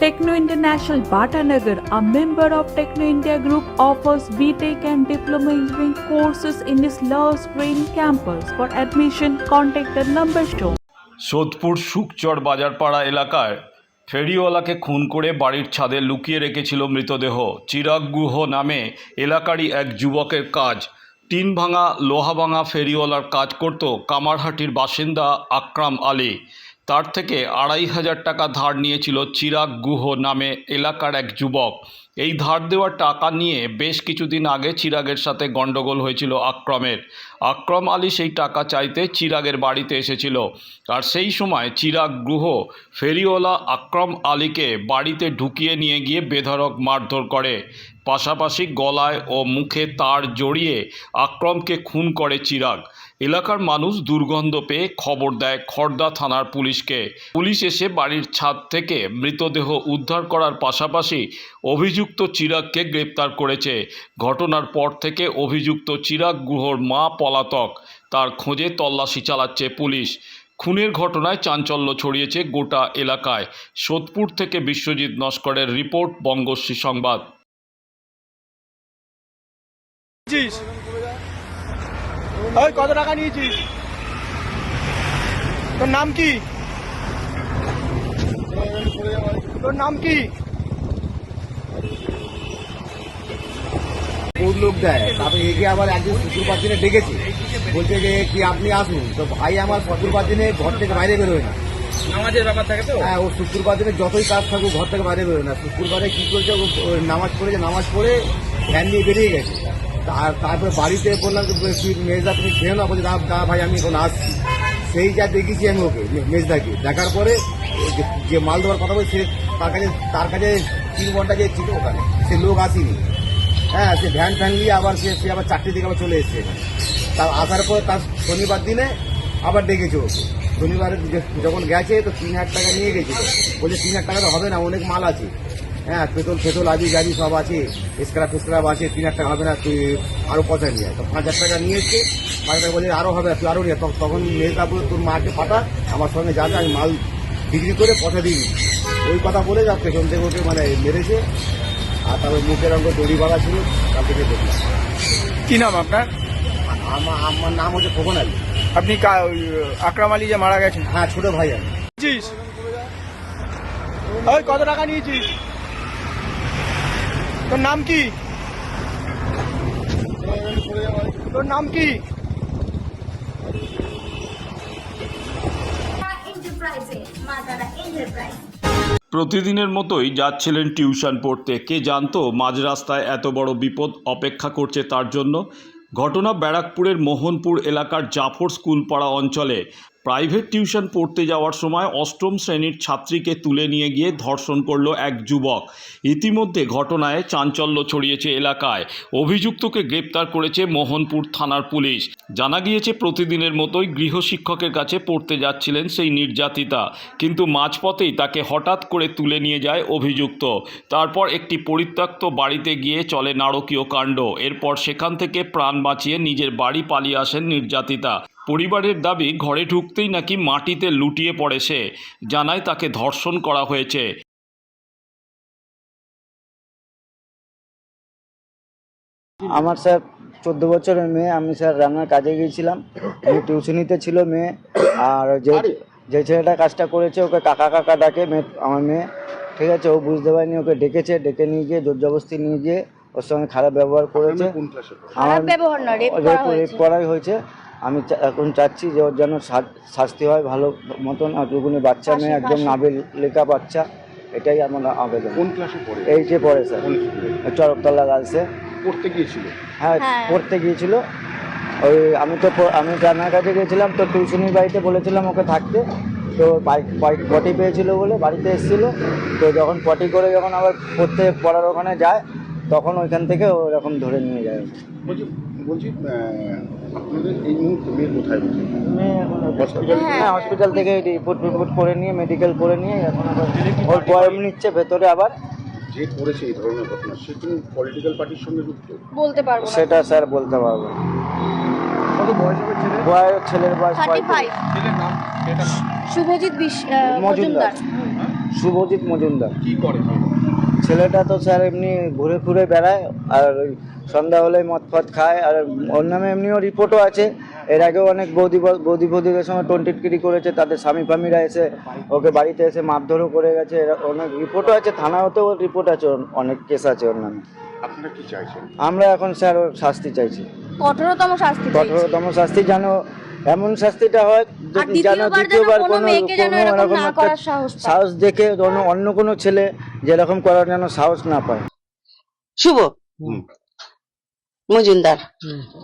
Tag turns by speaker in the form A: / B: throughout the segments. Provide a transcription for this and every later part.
A: Techno International Bhatanagar, a member of Techno India Group, offers BTEC and Diploma Engineering courses in its Love Green campus. For admission, contact the number shown.
B: Sodepur Sukchar Bazarpara এলাকায় ফেরিওয়ালাকে খুন করে বাড়ির ছাদে লুকিয়ে রেখেছিল মৃতদেহ চিরাগ গুহ নামে এলাকারই এক যুবকের কাজ টিন ভাঙা লোহা ভাঙা ফেরিওয়ালার কাজ করত কামারহাটির বাসিন্দা আকরাম আলী তার থেকে আড়াই হাজার টাকা ধার নিয়েছিল চিরাগ গুহ নামে এলাকার এক যুবক। এই ধার দেওয়া টাকা নিয়ে বেশ কিছুদিন আগে চিরাগের সাথে গণ্ডগোল হয়েছিল আক্রমের। আক্রম আলী সেই টাকা চাইতে চিরাগের বাড়িতে এসেছিল। আর সেই সময় চিরাগ গুহ ফেরিওয়ালা আক্রম আলীকে বাড়িতে ঢুকিয়ে নিয়ে গিয়ে বেধড়ক মারধর করে। পাশাপাশি গলায় ও মুখে তার জড়িয়ে আক্রমকে খুন করে চিরাগ। এলাকার মানুষ দুর্গন্ধ পেয়ে খবর দেয় খড়দা থানার পুলিশকে। পুলিশ এসে বাড়ির ছাদ থেকে মৃতদেহ উদ্ধার করার পাশাপাশি অভিযুক্ত চিরাগকে গ্রেপ্তার করেছে। ঘটনার পর থেকে অভিযুক্ত চিরাগ গুহর মা পলাতক, তার খোঁজে তল্লাশি চালাচ্ছে পুলিশ। খুনের ঘটনায় চাঞ্চল্য ছড়িয়েছে গোটা এলাকায়। সোদপুর থেকে বিশ্বজিৎ নস্করের রিপোর্ট, বঙ্গশ্রী সংবাদ।
C: নিয়েছিস? ওই কত টাকা নিয়েছিস? তোর নাম কি? তোর নাম কি?
D: লোক দেয়? তারপরে একে আবার একদিন শুক্রবার দিনে ডেকেছে। বলছে যে কি আপনি আসুন? তো ভাই আমার শুক্রবার দিনে ঘর থেকে বাইরে বেরোয় না।
C: নামাজের ব্যাপার থাকে তো?
D: হ্যাঁ ও শুক্রবার দিনে যতই কাজ থাকুক ঘর থেকে বাইরে বেরোয় না। শুক্রবারে কি করেছে নামাজ পড়েছে নামাজ পড়ে ভ্যান নিয়ে বেরিয়ে গেছে। তারপরে বাড়িতে বললাম তুই মেজদা, তুমি খেয়ে না বলছে, না ভাই, আমি এখন আসছি। সেই যা দেখেছি আমি ওকে মেজদাকে। দেখার পরে যে- মাল দেওয়ার কথা বলছে, তার কাছে তার কাছে তিন ঘণ্টা যে ছিল ওখানে, সে লোক আসেনি। হ্যাঁ সে ভ্যান ফ্যান নিয়ে আবার সে সে আবার চারটে দিকে আবার চলে এসছে। তার আসার পর তার শনিবার দিনে আবার ডেকেছে ওকে। শনিবার যখন গেছে, তো তিন হাজার টাকা নিয়ে গেছিল বলছে, তিন হাজার টাকা তো হবে না, অনেক মাল আছে। হ্যাঁ পেট্রোল ফেট্রোল আবি গাড়ি সব আছে স্ক্রাপ ফেস্ক্রাপ আছে তিন হাজার টাকা হবে না তুই আরও পয়সা নিয়ে। তো পাঁচ হাজার টাকা নিয়ে এসছে পাঁচ টাকা বলে আরও হবে তুই আরও নিয়ে তখন- মেয়েটা বলে তোর মাকে পাঠা আমার সঙ্গে যাবে আমি মাল বিক্রি করে পয়সা দিই। ওই কথা বলে যা পেছন থেকে ওকে মানে মেরেছে আর তারপর মুখের অঙ্গ দড়ি বাঁধা ছিল তার থেকে দেখলাম।
C: কি নাম আপনার?
D: আমার আমার নাম হচ্ছে খোকন আলী।
C: আপনি আকরাম আলী যে মারা গেছেন?
D: হ্যাঁ ছোট ভাই আমি।
C: কত টাকা নিয়েছিস? তোর নাম কি? তোর নাম কি?
B: প্রতিদিনের মতোই যাচ্ছিলেন টিউশন পড়তে। কে জানতো মাঝ রাস্তায় এত বড় বিপদ অপেক্ষা করছে তার জন্য? ঘটনা ব্যারাকপুরের মোহনপুর এলাকার জাফর স্কুল পাড়া অঞ্চলে। প্রাইভেট টিউশন পড়তে যাওয়ার সময় অষ্টম শ্রেণির ছাত্রীকে তুলে নিয়ে গিয়ে ধর্ষণ করল এক যুবক। ইতিমধ্যে ঘটনায় চাঞ্চল্য ছড়িয়েছে এলাকায়। অভিযুক্তকে গ্রেপ্তার করেছে মোহনপুর থানার পুলিশ। জানা গিয়েছে, প্রতিদিনের মতোই গৃহশিক্ষকের কাছে পড়তে যাচ্ছিলেন সেই নির্যাতিতা। কিন্তু মাঝপথেই তাকে হঠাৎ করে তুলে নিয়ে যায় অভিযুক্ত। তারপর একটি পরিত্যক্ত বাড়িতে গিয়ে চলে নারকীয় কাণ্ড। এরপর সেখান থেকে প্রাণ বাঁচিয়ে নিজের বাড়ি পালিয়ে আসেন নির্যাতিতা। পরিবারের দাবি ঘরে ঢুকতেই নাকি মাটিতে লুটিয়ে পড়ে সে জানায় তাকে ধর্ষণ করা হয়েছে।
E: আমার স্যার চোদ্দ বছরের মেয়ে আমি স্যার রান্নার কাজে গিয়েছিলাম। মেয়ে টিউশনিতে ছিল মেয়ে আর যে যে ছেলেটা কাজটা করেছে ওকে কাকা কাকা ডাকে মেয়ে আমার মেয়ে। ঠিক আছে ও বুঝতে পারেনি ওকে ডেকেছে ডেকে নিয়ে গিয়ে জোর জবরদস্তি নিয়ে গিয়ে ওর সঙ্গে খারাপ ব্যবহার করেছে। আমার রেপ করাই হয়েছে। আমি চা- এখন চাচ্ছি যে ওর যেন শাস্তি হয় ভালো মতন। আর দুগুনি বাচ্চা মেয়ে একদম নাবেল লেখা বাচ্চা এটাই আমার আবেদন।
D: কোন ক্লাসে পড়ে?
E: এই যে পড়ে স্যার। চরকতলা গার্লসে
D: পড়তে গিয়েছিল?
E: হ্যাঁ
F: হ্যাঁ।
E: পড়তে গিয়েছিল। ওই আমি তো আমি রান্নার কাছে গিয়েছিলাম তো টিউশনির বাড়িতে বলেছিলাম ওকে থাকতে। তো বাইক বাইক পটি পেয়েছিল বলে বাড়িতে এসেছিল। তো যখন পটি করে যখন আবার পড়তে পড়ার ওখানে যায় তখন ওইখান থেকে ওরকম ধরে নিয়ে যায়।
D: বলছি বলছি আপনাদের এই মুহূর্তে মেয়ে কোথায় বলছি হসপিটাল
E: হ্যাঁ হসপিটাল থেকে রিপোর্ট রিপোর্ট করে নিয়ে মেডিকেল করে নিয়ে এখন আবার ওর বয়াম নিচ্ছে ভেতরে আবার।
D: যে করেছে এই ধরনের ঘটনা সে কোনো পলিটিক্যাল পার্টির সঙ্গে যুক্ত?
F: বলতে পারব না।
E: সেটা স্যার বলতে পারব না।
D: কত বয়স হবে ছেলে
E: বয়স ছেলের বয়স
F: থার্টি ফাইভ
E: পঁয়ত্রিশ।
F: শুভজিৎ বিশ আহ,
E: মজুমদার।
F: মজুমদার।
E: শুভজিৎ মজুমদার।
D: কি করে
E: ছেলেটা তো স্যার এমনি ঘুরে ঘুরে বেড়ায় আর ওই সন্ধ্যা হলে মদ ফদ খায় আর ওর নামে এমনিও রিপোর্টও আছে। এর আগেও অনেক বৌদি বৌদি বৌদিদের সঙ্গে টন্টিটকিরি করেছে তাদের স্বামী ফামিরা এসে ওকে বাড়িতে এসে মারধরও করে গেছে এরা- অনেক রিপোর্টও আছে থানাতেও রিপোর্ট আছে ওর অনেক কেস আছে ওর নামে।
D: আপনারা কি চাইছেন?
E: আমরা এখন স্যার ওর শাস্তি চাইছি।
F: কঠোরতম শাস্তি
E: কঠোরতম শাস্তি যেন এমন শাস্তিটা হয় যেন
F: দ্বিতীয়বার কোনো এরকম
E: একটা
F: সাহস
E: দেখে অন্য অন্য কোনো ছেলে যেরকম করার যেন সাহস না পায়।
G: শুভ। মজুমদার।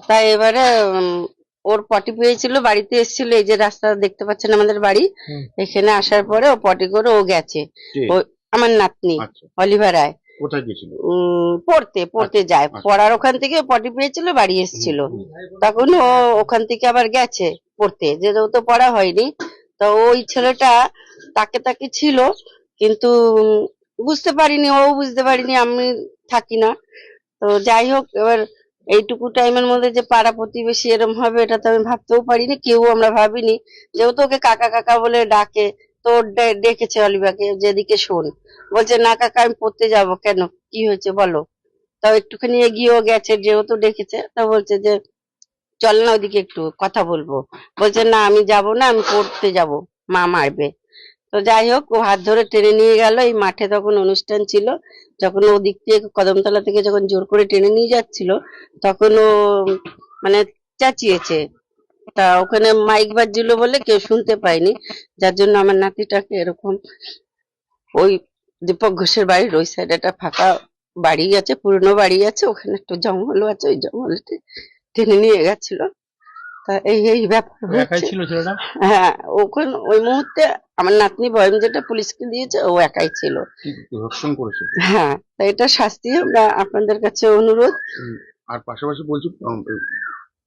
G: তাই এবারে উম, ওর পটি পেয়েছিল বাড়িতে এসেছিল এই যে রাস্তা দেখতে পাচ্ছেন আমাদের বাড়ি এখানে আসার পরে ও পটি করে ও গেছে। ও আমার নাতনি
D: আচ্ছা।
G: অলিভার রায়।
D: কোথায় গেছিল
G: পড়তে পড়তে যায়।
D: আচ্ছা।
G: পড়ার ওখান থেকে পটি পেয়েছিল বাড়ি এসেছিল। তখন ও ওখান থেকে আবার গেছে পড়তে। যেহেতু পড়া হয়নি তো ওই ছেলেটা তাকে তাকে ছিল কিন্তু বুঝতে পারিনি ও বুঝতে পারিনি আমি থাকি না। তো যাই হোক এবার এইটুকু টাইমের মধ্যে যে পাড়া প্রতিবেশী এরম হবে এটা তো আমি ভাবতেও পারিনি কেউ আমরা ভাবিনি। যেহেতু ওকে কাকা কাকা বলে ডাকে তো ডেকেছে অলিভাকে, যেদিকে শোন। বলছে, না কাকা, আমি পড়তে যাব। কেন? কি হয়েছে বলো? তাও একটুখানি এগিয়েও গেছে, যেহেতু ডেকেছে, তা বলছে যে, চল না ওদিকে একটু কথা বলব। বলছে, না, আমি যাব না, আমি পড়তে যাব। মা মারবে। তো যাই হোক, ও হাত ধরে টেনে নিয়ে গেল। এই মাঠে তখন অনুষ্ঠান ছিল। যখন ওদিক থেকে কদমতলা থেকে যখন জোর করে টেনে নিয়ে যাচ্ছিল, তখন ও মানে চেঁচিয়েছে। তা ওখানে মাইক বাজছিল বলে কেউ শুনতে পায়নি। যার জন্য আমার নাতিটাকে এরকম ওই দীপক ঘোষের বাড়ির ওই সাইডে একটা ফাঁকা বাড়ি আছে পুরনো বাড়ি আছে ওখানে একটু জঙ্গলও আছে ওই জঙ্গলতে টেনে নিয়ে গেছিল। তা এই এই ব্যাপার
C: ছিল
G: হ্যাঁ ওখানে ওই মুহূর্তে আমার নাতনি বয়ম যেটা পুলিশকে দিয়েছে ও একাই ছিল।
D: কি ধর্ষণ করেছে?
G: হ্যাঁ তা এটা শাস্তি আমরা আপনাদের কাছে অনুরোধ।
D: আর পাশাপাশি বলছি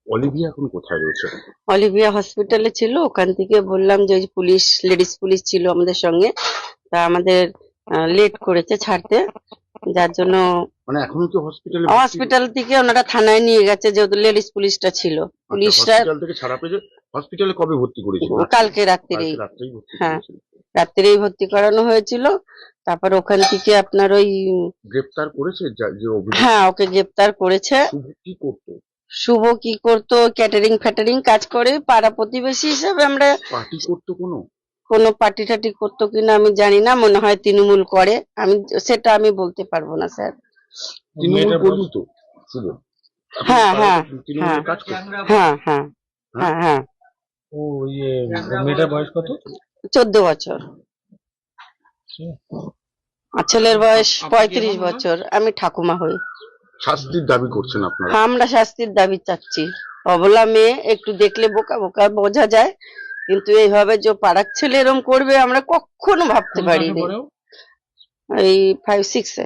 D: অলিভিয়া এখন কোথায় রয়েছে?
G: অলিভিয়া হসপিটালে ছিল ওখান থেকে বললাম যে ওই পুলিশ লেডিস পুলিশ ছিল আমাদের সঙ্গে। তা আমাদের লেট করেছে ছাড়তে যার জন্য
D: মানে এখনও কি হসপিটালে
G: হসপিটাল থেকে ওনারা থানায় নিয়ে গেছে যেহেতু লেডিস পুলিশটা ছিল। পুলিশরা
D: হসপিটাল থেকে ছাড়া পেয়েছে? হসপিটালে কবে ভর্তি করেছিল?
G: কালকে
D: রাত্রেই
G: হ্যাঁ। রাত্রিরেই ভর্তি করানো হয়েছিল। তারপর ওখান থেকে আপনার ওই
D: গ্রেপ্তার করেছে? যে
G: হ্যাঁ ওকে গ্রেপ্তার করেছে।
D: কি করতো?
G: শুভ কি করতো ক্যাটারিং ফ্যাটারিং কাজ করে পাড়া প্রতিবেশী হিসাবে আমরা
D: পার্টি করতো কোনো?
G: কোনো পার্টি টাটি করতো কিনা আমি জানি না মনে হয় তৃণমূল করে। আমি সেটা আমি বলতে পারব না স্যার।
D: তৃণমূল কর্মী তো শুভ।
G: হ্যাঁ, হ্যাঁ, হ্যাঁ।
D: কাজ করতো?
G: হ্যাঁ হ্যাঁ হ্যাঁ হ্যাঁ
C: ও ইয়ে মেয়েটার বয়স কত?
G: চোদ্দ বছর। আর ছেলের বয়স পঁয়ত্রিশ বছর আমি ঠাকুমা হই।
D: শাস্তির দাবি করছেন আপনারা?
G: আমরা শাস্তির দাবি চাচ্ছি। অবলা মেয়ে একটু দেখলে বোকা বোকা বোঝা যায় কিন্তু এইভাবে যে পাড়ার ছেলে এরম করবে আমরা কখনো ভাবতে পারিনি। এই ফাইভ সিক্সে